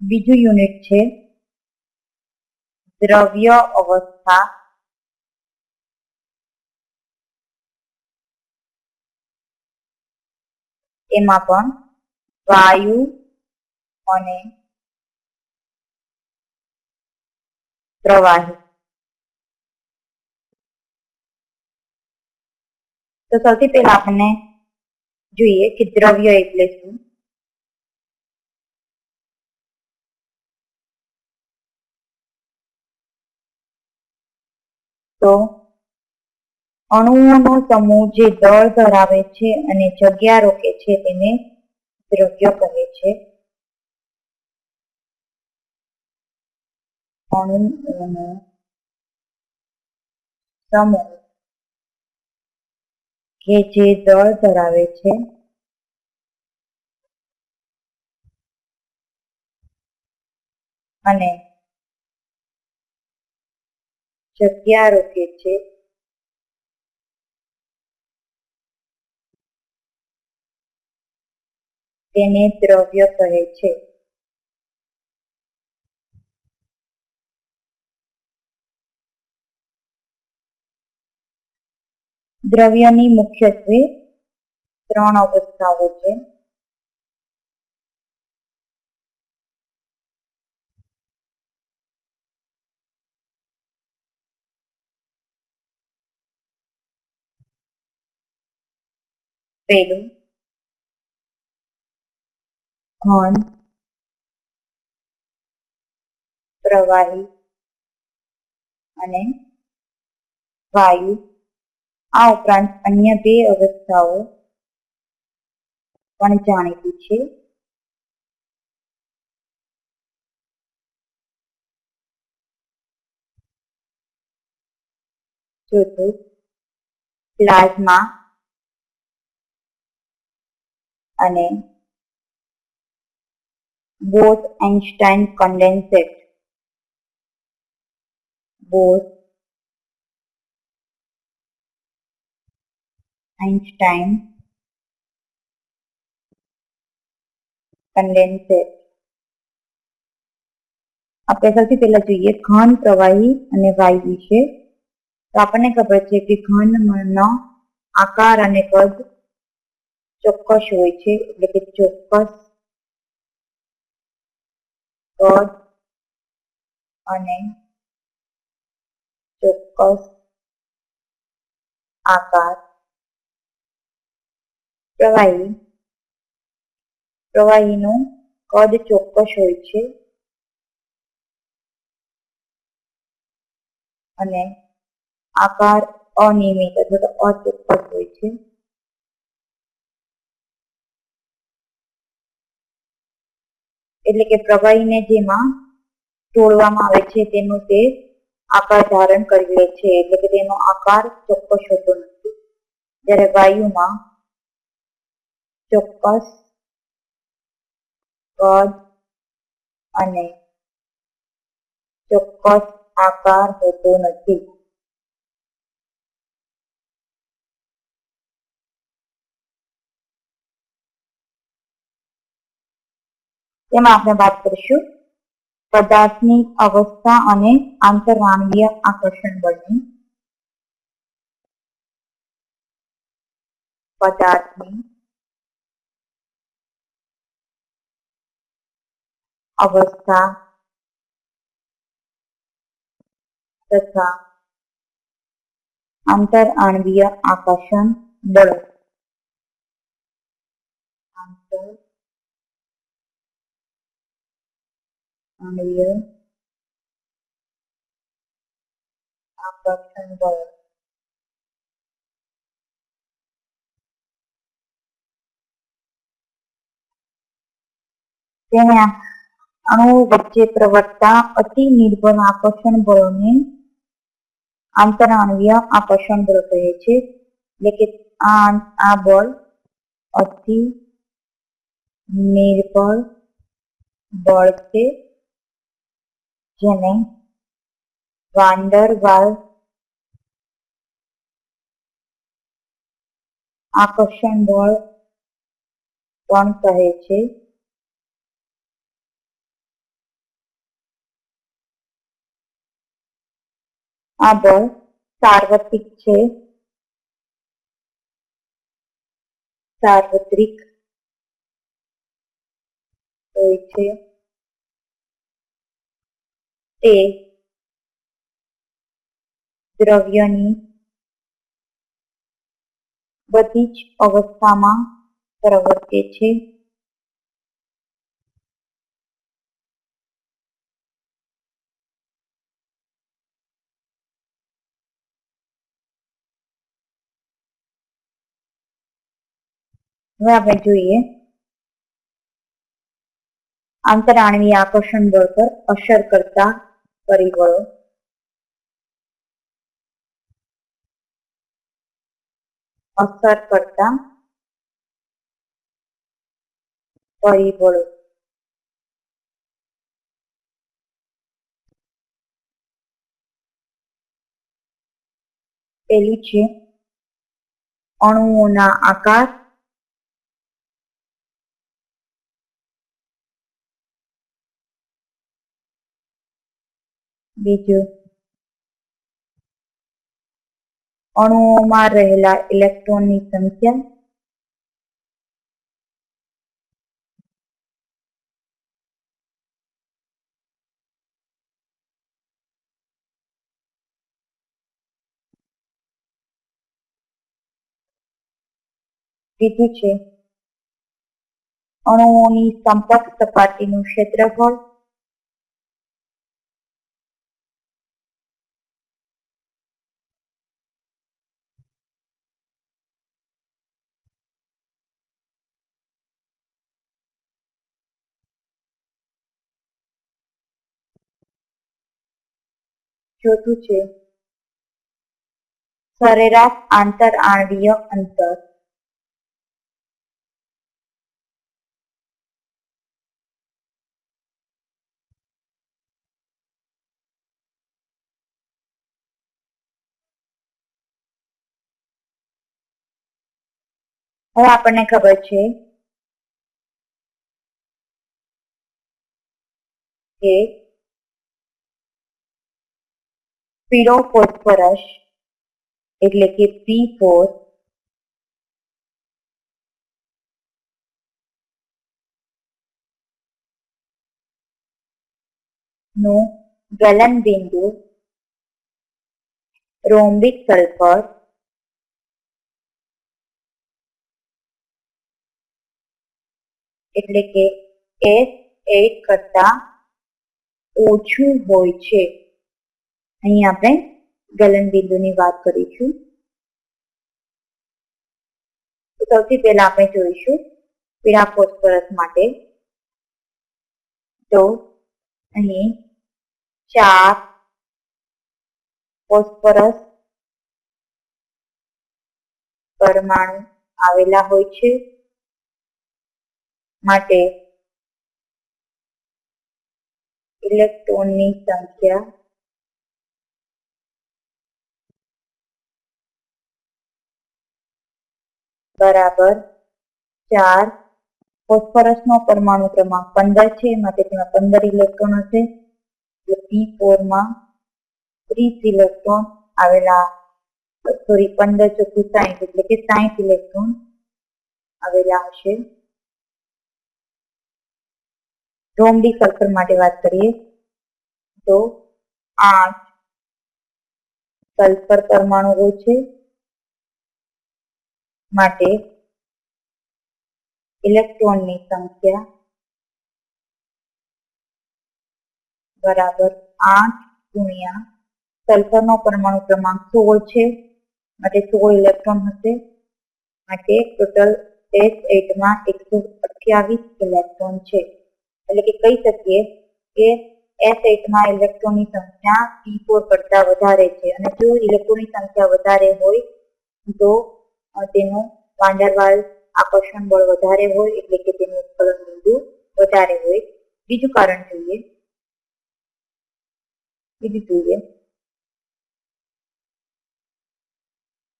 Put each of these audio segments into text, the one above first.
બીજું યુનિટ છે. દ્રવ્ય અવસ્થા. એમાં પણ વાયુ અને પ્રવાહી. તો સૌથી પહેલા આપણને જોઈએ કે દ્રવ્ય એટલે શું? તો અણુઓનો સમૂહ જે દળ ધરાવે છે અને જગ્યા રોકે છે તેને દ્રવ્ય કહે છે. અણુઓનો સમૂહ કે જે દળ ધરાવે છે અને જગ્યા રોકે છે. તેને દ્રવ્ય કહે છે. દ્રવ્યની મુખ્યત્વે ત્રણ અવસ્થાઓ છે. પહેલું ઘન. પ્રવાહી. અને વાયુ. આ ઉપરાંત અન્ય બે અવસ્થાઓ પણ જાણીતી છે. ચોથું પ્લાઝમા અને Bose Einstein condensate. Bose Einstein condensate. આપણે સૌથી પહેલા જોઈએ ઘન પ્રવાહી અને વાયુ વિશે. તો આપણને ખબર છે કે ઘનનો આકાર અને કદ ચોક્કસ હોય છે, એટલે કે ચોક્કસ કદ અને ચોક્કસ આકાર પ્રવાહી, પ્રવાહીનું કદ ચોક્કસ હોય છે અને આકાર અનિયમિત અથવા તો અચોક્કસ હોય છે. એટલે કે પ્રવાહીને જેમાં તોડવામાં આવે છે, તેનો તે આકાર ધારણ કરી લે છે, એટલે કે તેનો આકાર ચોક્કસ હોતો નથી. જ્યારે વાયુમાં ચોક્કસ કદ અને ચોક્કસ આકાર હોતો નથી. તેમાં આપણે વાત કરીશું પદાર્થની અવસ્થા અને આંતરઆણવીય આકર્ષણ બળની પદાર્થની અવસ્થા તથા આંતરઆણવીય આકર્ષણ બળ. બળ તેને અણુઓ વચ્ચે પ્રવર્તતા અતિ નિર્બળ આકર્ષણ બળોને આંતરાણવીય આકર્ષણ બળ કહે છે એટલે કે આ આ બળ અતિ નિર્બળ બળ છે જેને વાંડરવાલ આકર્ષણ બળ પણ કહે છે. આ બળ સાર્વત્રિક છે. સાર્વત્રિક. હોય છે. તે દ્રવ્યની બધી જ અવસ્થામાં પ્રવર્તે છે. હવે આપણે જોઈએ આંતરાણવીય આકર્ષણ બળ પર અસર કરતા પરિબળો અસર કરતા પરિબળો પેલું છે અણુઓના આકાર. બીજું? અણુઓમાં રહેલા ઇલેક્ટ્રોનની સંખ્યા? ત્રીજું છે. અણુઓની સંપર્ક સપાટીનું ક્ષેત્રફળ? ચોથું છે. સરેરાશ આંતર આણવીય અંતર. હવે આપણને ખબર છે કે પીળો ફોસ્ફરસ એટલે કે પી ફોર. નું ગલન બિંદુ રોમ્બિક સલ્ફર, એટલે કે એસ એટ કરતા ઓછું હોય છે. અહીં આપણે ગલન બિંદુની વાત કરીશું. સૌથી પહેલા આપણે જોઈશું પીળા ફોસ્ફરસ માટે. તો અહીં ચાર ફોસ્ફરસ પરમાણુ આવેલા હોય છે. માટે ઇલેક્ટ્રોનની સંખ્યા બરાબર ચાર. ફોસ્ફરસનો પરમાણુ ક્રમાંક પંદર છે માટે તેમાં પંદર ઇલેક્ટ્રોન હશે એટલે પી ફોરમાં ત્રીસ ઇલેક્ટ્રોન આવેલા, સોરી, પંદર ચોખ્ખું સાહીઠ એટલે કે સાહીઠ ઇલેક્ટ્રોન આવેલા હશે. રોમડી સલ્ફર માટે વાત કરીએ તો આઠ સલ્ફર પરમાણુઓ છે. માટે ઇલેક્ટ્રોનની સંખ્યા બરાબર આઠ ગુણ્યા સલ્ફરનો પરમાણુ ક્રમાંક સોળ છે. માટે સોળ ઇલેક્ટ્રોન હશે. માટે ટોટલ એસ એટમાં એકસો અઠ્યાવીસ ઇલેક્ટ્રોન છે. એટલે કે કહી શકીએ કે એસ એટમાં ઇલેક્ટ્રોનની સંખ્યા પી ફોર કરતાં વધારે છે. અને જો ઇલેક્ટ્રોનની સંખ્યા વધારે હોય તો તેનું વાંડરવાલ આકર્ષણ બળ વધારે હોય એટલે કે તેનું ઉત્કલન બિંદુ વધારે હોય. બીજું કારણ જોઈએ. બીજું જોઈએ.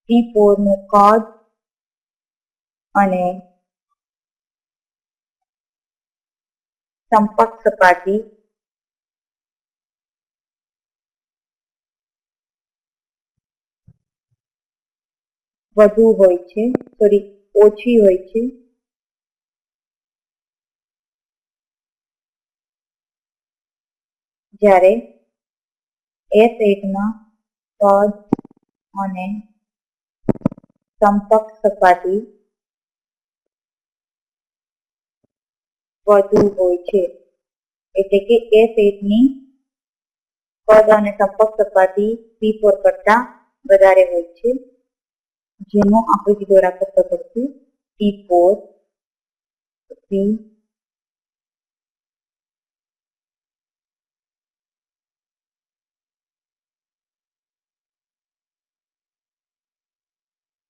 ટી ફોરનું કદ અને સંપર્ક સપાટી વધુ હોય છે. સોરી ઓછી હોય છે. જ્યારે એસ એકમાં પદ અને સંપર્ક સપાટી વધુ હોય છે. એટલે કે એસ એકની પદ અને સંપર્ક સપાટી પી ફોર કરતા વધારે હોય છે. જેનો આકૃતિ દ્વારા ફક્ત કરશું T four C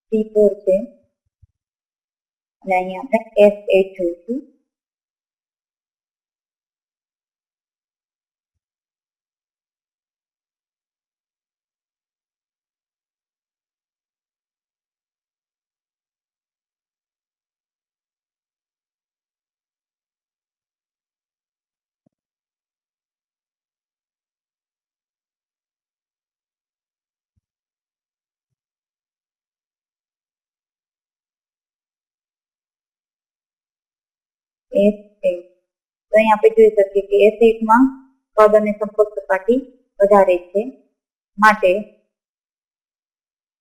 T four છે. અને અહીંયા આપણે એસ એટ જોઈશું. એસ એટ તો અહીં આપણે જોઈ શકીએ કે એસ પદ અને સંપર્ક સપાટી વધારે છે માટે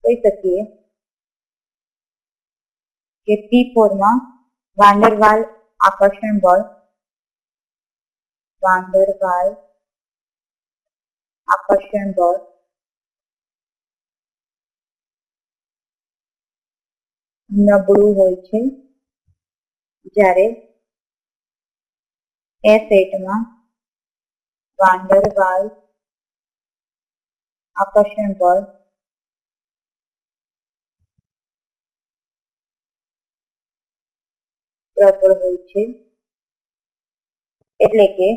કહી શકીએ કે પી ફોરમાં વાંડરવાલ આકર્ષણ બળ વાંડરવાલ આકર્ષણ બળ નબળું હોય છે જ્યારે એટમાં વાંડરવાલ આકર્ષણ બળ પ્રબળ હોય છે. એટલે કે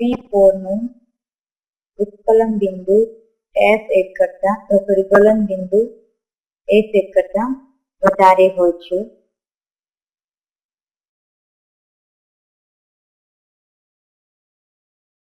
પી નું ઉત્કલન બિંદુ એસ એક કરતા સોરી બિંદુ એસ એક કરતા વધારે હોય છે.